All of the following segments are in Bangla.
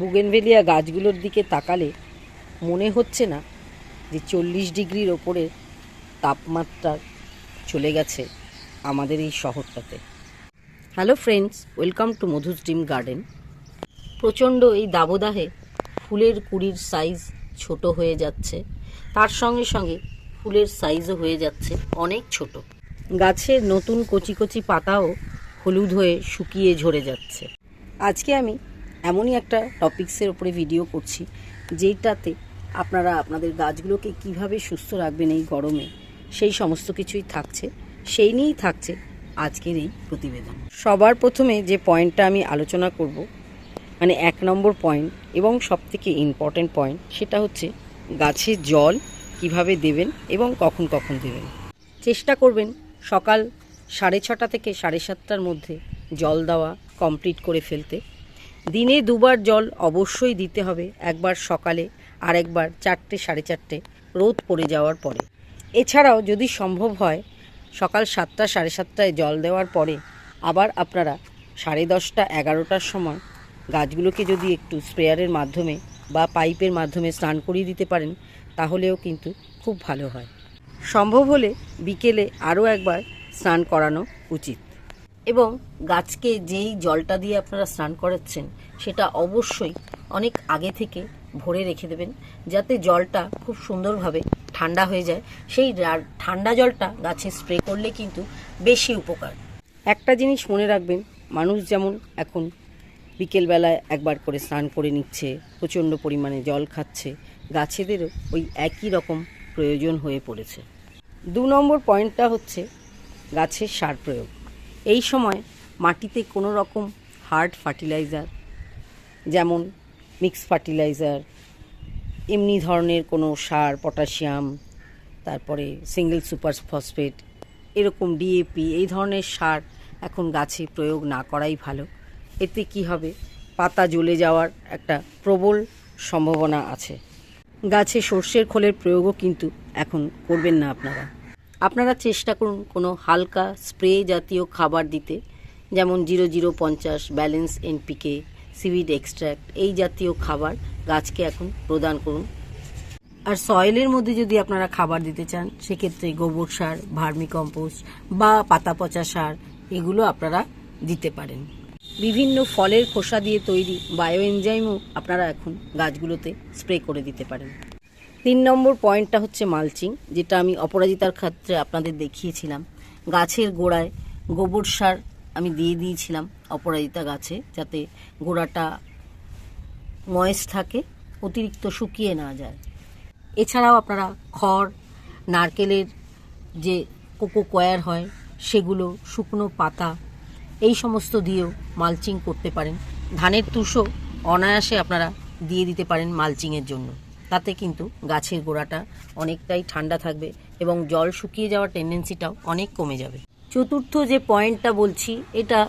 বুগেনভেলিয়া গাছগুলোর দিকে তাকালে মনে হচ্ছে না যে চল্লিশ ডিগ্রির ওপরে তাপমাত্রা চলে গেছে আমাদের এই শহরটাতে। Hello friends welcome to Madhu's dream garden প্রচণ্ড এই দাবদাহে ফুলের কুড়ির সাইজ ছোট হয়ে যাচ্ছে। তার সঙ্গে সঙ্গে ফুলের সাইজও হয়ে যাচ্ছে অনেক ছোট। গাছের নতুন কচি কচি পাতাও হলুদ হয়ে শুকিয়ে ঝরে যাচ্ছে। আজকে আমি এমনই একটা টপিক্সের উপরে ভিডিও করছি যেটাতে আপনারা আপনাদের গাছগুলোকে কীভাবে সুস্থ রাখবেন এই গরমে, সেই সমস্ত কিছুই থাকছে, সেই নিয়েই থাকছে আজকের এই প্রতিবেদন। সবার প্রথমে যে পয়েন্টটা আমি আলোচনা করব মানে এক নম্বর পয়েন্ট এবং সবথেকে ইম্পর্ট্যান্ট পয়েন্ট সেটা হচ্ছে গাছে জল কীভাবে দেবেন এবং কখন কখন দেবেন। চেষ্টা করবেন সকাল সাড়ে ছটা থেকে সাড়ে সাতটার মধ্যে জল দেওয়া কমপ্লিট করে ফেলতে। দিনে দুবার জল অবশ্যই দিতে হবে, একবার সকালে আর একবার চারটে, সাড়ে চারটে, রোদ পড়ে যাওয়ার পরে। এছাড়াও যদি সম্ভব হয়, সকাল সাতটা, সাড়ে সাতটায় জল দেওয়ার পরে আবার আপনারা সাড়ে দশটা, এগারোটার সময় গাছগুলোকে যদি একটু স্প্রেয়ারের মাধ্যমে বা পাইপের মাধ্যমে স্নান করিয়ে দিতে পারেন, তাহলেও কিন্তু খুব ভালো হয়। সম্ভব হলে বিকেলে আরও একবার স্নান করানো উচিত। এবং গাছকে যেই জলটা দিয়ে আপনারা স্নান করাচ্ছেন, সেটা অবশ্যই অনেক আগে থেকে ভরে রেখে দেবেন, যাতে জলটা খুব সুন্দরভাবে ঠান্ডা হয়ে যায়। সেই ঠান্ডা জলটা গাছে স্প্রে করলে কিন্তু বেশি উপকার। একটা জিনিস মনে রাখবেন, মানুষ যেমন এখন বিকেলবেলায় একবার করে স্নান করে নিচ্ছে, প্রচণ্ড পরিমাণে জল খাচ্ছে, গাছেদেরও ওই একই রকম প্রয়োজন হয়ে পড়েছে। দু নম্বর পয়েন্টটা হচ্ছে গাছের সার প্রয়োগ। এই সময় মাটিতে কোনো রকম হার্ড ফার্টিলাইজার যেমন মিক্স ফার্টিলাইজার এমনি ধরনের কোনো সার পটাশিয়াম তারপরে সিঙ্গেল সুপার ফসফেট এরকম ডিএপি এই ধরনের সার এখন গাছে প্রয়োগ না করাই ভালো। এতে কি হবে? পাতা জ্বলে যাওয়ার একটা প্রবল সম্ভাবনা আছে। গাছে সর্ষের খোলের প্রয়োগও কিন্তু এখন করবেন না আপনারা। আপনারা চেষ্টা করুন কোনো হালকা স্প্রে জাতীয় খাবার দিতে, যেমন জিরো জিরো পঞ্চাশ, ব্যালেন্স এনপিকে, সিভিড এক্সট্র্যাক্ট এই জাতীয় খাবার গাছকে এখন প্রদান করুন। আর সয়েলের মধ্যে যদি আপনারা খাবার দিতে চান, সেক্ষেত্রে গোবর সার, ভার্মি কম্পোস্ট বা পাতা পচা সার, এগুলো আপনারা দিতে পারেন। বিভিন্ন ফলের খোসা দিয়ে তৈরি বায়ো এনজাইমও আপনারা এখন গাছগুলোতে স্প্রে করে দিতে পারেন। তিন নম্বর পয়েন্টটা হচ্ছে মালচিং, যেটা আমি অপরাজিতার ক্ষেত্রে আপনাদের দেখিয়েছিলাম। গাছের গোড়ায় গোবর সার আমি দিয়ে দিয়েছিলাম অপরাজিতা গাছে, যাতে গোড়াটা ময়েস থাকে, অতিরিক্ত শুকিয়ে না যায়। এছাড়াও আপনারা খড়, নারকেলের যে কোকো কয়ার হয়, সেগুলো শুকনো পাতা, এই সমস্ত দিয়েও মালচিং করতে পারেন। ধানের তুষও অনায়াসে আপনারা দিয়ে দিতে পারেন মালচিংয়ের জন্য। তাতে কিন্তু গাছের গোড়াটা অনেকটাই ঠান্ডা থাকবে এবং জল শুকিয়ে যাওয়ার টেন্ডেন্সিটাও অনেক কমে যাবে। চতুর্থ যে পয়েন্টটা বলছি, এটা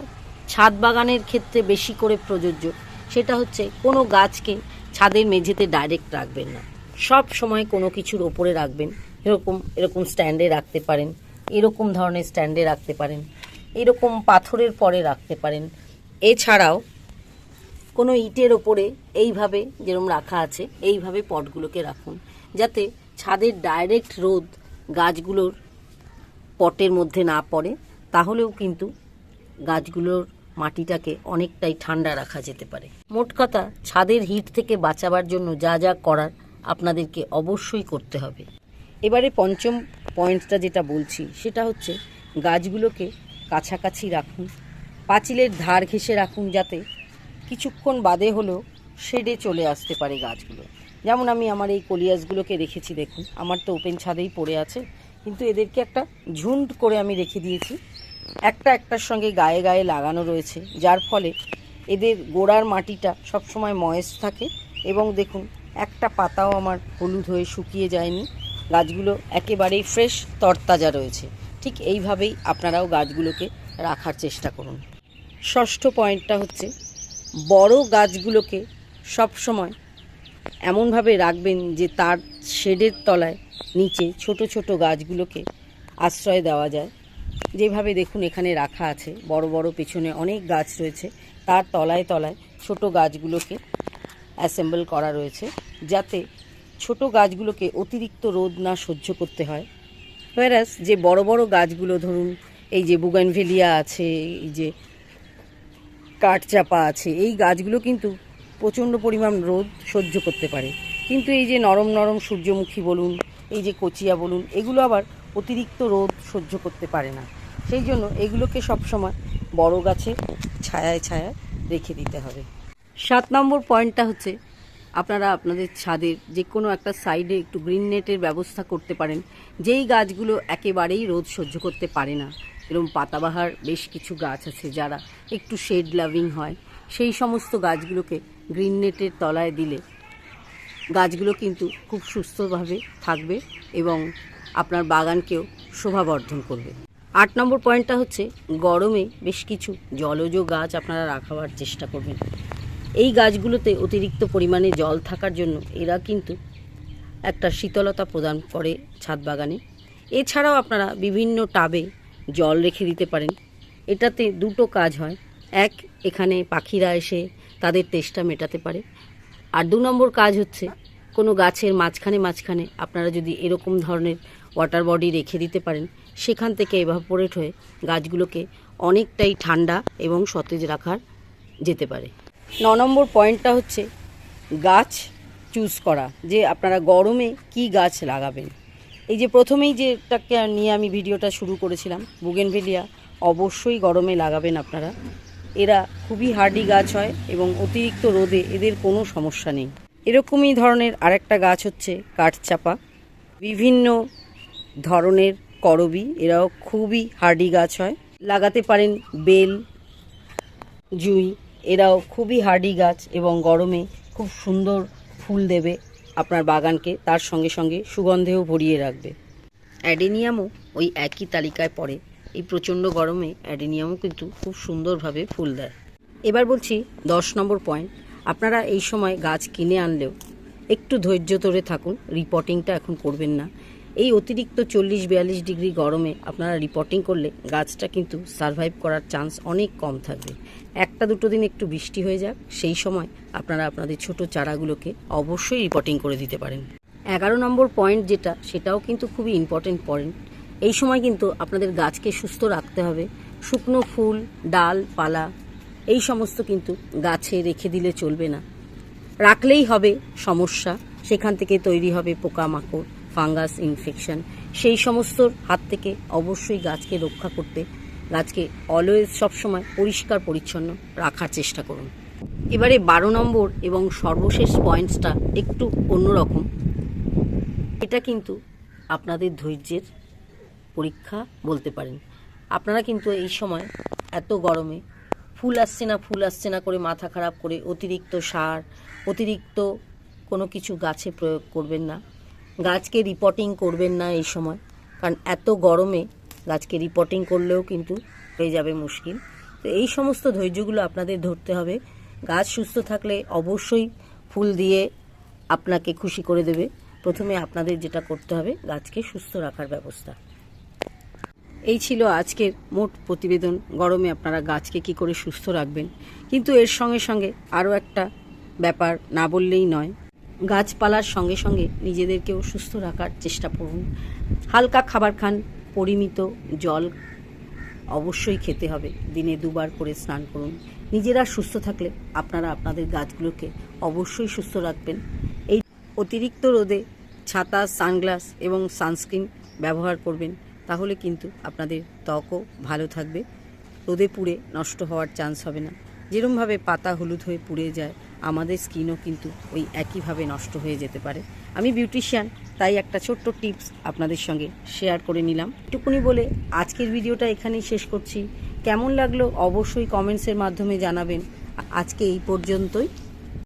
ছাদ বাগানের ক্ষেত্রে বেশি করে প্রযোজ্য। সেটা হচ্ছে কোনো গাছকে ছাদের মেঝেতে ডাইরেক্ট রাখবেন না। সব সময় কোনো কিছুর ওপরে রাখবেন। এরকম এরকম স্ট্যান্ডে রাখতে পারেন। এরকম ধরনের স্ট্যান্ডে রাখতে পারেন। এরকম পাথরের পরে রাখতে পারেন। এছাড়াও কোনো ইটের ওপরে এইভাবে যেরকম রাখা আছে, এইভাবে পটগুলোকে রাখুন। যাতে ছাদের ডাইরেক্ট রোদ গাছগুলোর পটের মধ্যে না পড়ে, তাহলেও কিন্তু গাছগুলোর মাটিটাকে অনেকটাই ঠান্ডা রাখা যেতে পারে। মোট কথা, ছাদের হিট থেকে বাঁচাবার জন্য যা যা করার আপনাদেরকে অবশ্যই করতে হবে। এবারে পঞ্চম পয়েন্টটা যেটা বলছি, সেটা হচ্ছে গাছগুলোকে কাছাকাছি রাখুন। পাঁচিলের ধার ঘেঁষে রাখুন যাতে কিছুক্ষণ বাদে হলেও শেডে চলে আসতে পারে গাছগুলো। যেমন আমি আমার এই কলিয়াসগুলোকে রেখেছি, দেখুন। আমার তো ওপেন ছাদেই পড়ে আছে, কিন্তু এদেরকে একটা ঝুন্ড করে আমি রেখে দিয়েছি। একটা একটার সঙ্গে গায়ে গায়ে লাগানো রয়েছে, যার ফলে এদের গোড়ার মাটিটা সবসময় ময়েস্ট থাকে এবং দেখুন, একটা পাতাও আমার হলুদ হয়ে শুকিয়ে যায়নি। গাছগুলো একেবারেই ফ্রেশ তরতাজা রয়েছে। ঠিক এইভাবেই আপনারাও গাছগুলোকে রাখার চেষ্টা করুন। ষষ্ঠ পয়েন্টটা হচ্ছে বড় গাছগুলোকে সব সময় এমনভাবে রাখবেন যে তার শেডের তলায় নিচে ছোট ছোট গাছগুলোকে আশ্রয় দেওয়া যায়। যেভাবে দেখুন এখানে রাখা আছে, বড় বড় পেছনে অনেক গাছ রয়েছে। তার তলায় তলায় ছোট গাছগুলোকে অ্যাসেম্বল করা রয়েছে যাতে ছোট গাছগুলোকে অতিরিক্ত রোদ না সহ্য করতে হয়। হোয়ারাস যে বড় বড় গাছগুলো ধরুন, এই যে বুগানভেলিয়া আছে, এই যে কাঠচাপা আছে। এই গাছগুলো কিন্তু প্রচণ্ড পরিমাণ রোদ সহ্য করতে পারে। কিন্তু এই যে নরম নরম সূর্যমুখী বলুন, এই যে কচিয়া বলুন, এগুলো আবার অতিরিক্ত রোদ সহ্য করতে পারে না। সেই জন্য এগুলোকে সবসময় বড় গাছে ছায়ায় ছায়ায় রেখে দিতে হবে। সাত নম্বর পয়েন্টটা হচ্ছে আপনারা আপনাদের ছাদের যে কোনো একটা সাইডে একটু গ্রিন নেটের ব্যবস্থা করতে পারেন। যেই গাছগুলো একেবারেই রোদ সহ্য করতে পারে না। এরকম পাতাবাহার বেশ কিছু গাছ আছে যারা একটু শেড লাভিং হয়। সেই সমস্ত গাছগুলোকে গ্রিন নেটের তলায় দিলে গাছগুলো কিন্তু খুব সুস্থভাবে থাকবে এবং আপনার বাগানকেও শোভাবর্ধন করবে। আট নম্বর পয়েন্টটা হচ্ছে গরমে বেশ কিছু জলজ গাছ আপনারা রাখাবার চেষ্টা করবেন। এই গাছগুলোতে অতিরিক্ত পরিমাণে জল থাকার জন্য এরা কিন্তু একটা শীতলতা প্রদান করে ছাদ বাগানে। এছাড়াও আপনারা বিভিন্ন টাবে জল রেখে দিতে পারেন। এটাতে দুটো কাজ হয়। এক, এখানে পাখিরা এসে তাদের তেষ্টা মেটাতে পারে। আর দু নম্বর কাজ হচ্ছে, কোনো গাছের মাঝখানে মাঝখানে আপনারা যদি এরকম ধরনের ওয়াটার বডি রেখে দিতে পারেন, সেখান থেকে এভাপোরেট হয়ে গাছগুলোকে অনেকটাই ঠান্ডা এবং সতেজ রাখার যেতে পারে। ন নম্বর পয়েন্টটা হচ্ছে গাছ চুজ করা, যে আপনারা গরমে কি গাছ লাগাবেন। এই যে প্রথমেই যেটাকে নিয়ে আমি ভিডিওটা শুরু করেছিলাম বুগেনভেলিয়া অবশ্যই গরমে লাগাবেন আপনারা। এরা খুবই হার্ডি গাছ হয় এবং অতিরিক্ত রোদে এদের কোনো সমস্যা নেই। এরকমই ধরনের আরেকটা গাছ হচ্ছে কাঠচাপা। বিভিন্ন ধরনের করবি, এরাও খুবই হার্ডি গাছ হয়। লাগাতে পারেন বেল, জুই এরাও খুবই হার্ডি গাছ এবং গরমে খুব সুন্দর ফুল দেবে আপনার বাগানকে, তার সঙ্গে সঙ্গে সুগন্ধেও ভরিয়ে রাখবে। অ্যাডেনিয়ামও ওই একই তালিকায় পড়ে। এই প্রচণ্ড গরমে অ্যাডেনিয়ামও কিন্তু খুব সুন্দরভাবে ফুল দেয়। এবার বলছি দশ নম্বর পয়েন্ট। আপনারা এই সময় গাছ কিনে আনলেও একটু ধৈর্য ধরে থাকুন, রিপোর্টিংটা এখন করবেন না। এই অতিরিক্ত চল্লিশ বিয়াল্লিশ ডিগ্রি গরমে আপনারা রিপোর্টিং করলে গাছটা কিন্তু সারভাইভ করার চান্স অনেক কম থাকবে। একটা দুটো দিন একটু বৃষ্টি হয়ে যাক, সেই সময় আপনারা আপনাদের ছোট চারাগুলোকে অবশ্যই রিপোর্টিং করে দিতে পারেন। এগারো নম্বর পয়েন্ট যেটা, সেটাও কিন্তু খুবই ইম্পর্টেন্ট পয়েন্ট এই সময় কিন্তু আপনাদের গাছকে সুস্থ রাখতে হবে। শুকনো ফুল, ডাল, পালা, এই সমস্ত কিন্তু গাছে রেখে দিলে চলবে না। রাখলেই হবে সমস্যা, সেখান থেকে তৈরি হবে পোকামাকড়। Fungus infection. সেই সমস্ত হাত থেকে অবশ্যই গাছকে রক্ষা করতে, গাছকে অলওয়েজ সবসময় পরিষ্কার পরিচ্ছন্ন রাখার চেষ্টা করুন। এবারে বারো নম্বর এবং সর্বশেষ পয়েন্টসটা একটু অন্যরকম। এটা কিন্তু আপনাদের ধৈর্যের পরীক্ষা বলতে পারেন। আপনারা কিন্তু এই সময় এত গরমে ফুল আসছে না, ফুল আসছে না করে মাথা খারাপ করে অতিরিক্ত সার, অতিরিক্ত কোনো কিছু গাছে প্রয়োগ করবেন না। গাছকে রিপোর্টিং করবেন না এই সময়। কারণ এত গরমে গাছকে রিপোর্টিং করলেও কিন্তু হয়ে যাবে মুশকিল। তো এই সমস্ত ধৈর্যগুলো আপনাদের ধরতে হবে। গাছ সুস্থ থাকলে অবশ্যই ফুল দিয়ে আপনাকে খুশি করে দেবে। প্রথমে আপনাদের যেটা করতে হবে, গাছকে সুস্থ রাখার ব্যবস্থা। এই ছিল আজকের মোট প্রতিবেদন। গরমে আপনারা গাছকে কি করে সুস্থ রাখবেন? কিন্তু এর সঙ্গে সঙ্গে আরও একটা ব্যাপার না বললেই নয়। গাছপালার সঙ্গে সঙ্গে নিজেদেরকেও সুস্থ রাখার চেষ্টা করুন। হালকা খাবার খান, পরিমিত জল অবশ্যই খেতে হবে। দিনে দুবার করে স্নান করুন। নিজেরা সুস্থ থাকলে আপনারা আপনাদের গাছগুলোকে অবশ্যই সুস্থ রাখবেন। এই অতিরিক্ত রোদে ছাতা, সানগ্লাস এবং সানস্ক্রিন ব্যবহার করবেন, তাহলে কিন্তু আপনাদের ত্বকও ভালো থাকবে। রোদে পুড়ে নষ্ট হওয়ার চান্স হবে না। যেরমভাবে পাতা হলুদ হয়ে পুড়ে যায়, আমাদের স্কিনও কিন্তু ওই একইভাবে নষ্ট হয়ে যেতে পারে। আমি বিউটিশিয়ান, তাই একটা ছোট্ট টিপস আপনাদের সঙ্গে শেয়ার করে নিলাম। এটুকুনি বলে আজকের ভিডিওটা এখানেই শেষ করছি। কেমন লাগল অবশ্যই কমেন্টসের মাধ্যমে জানাবেন। আজকে এই পর্যন্তই।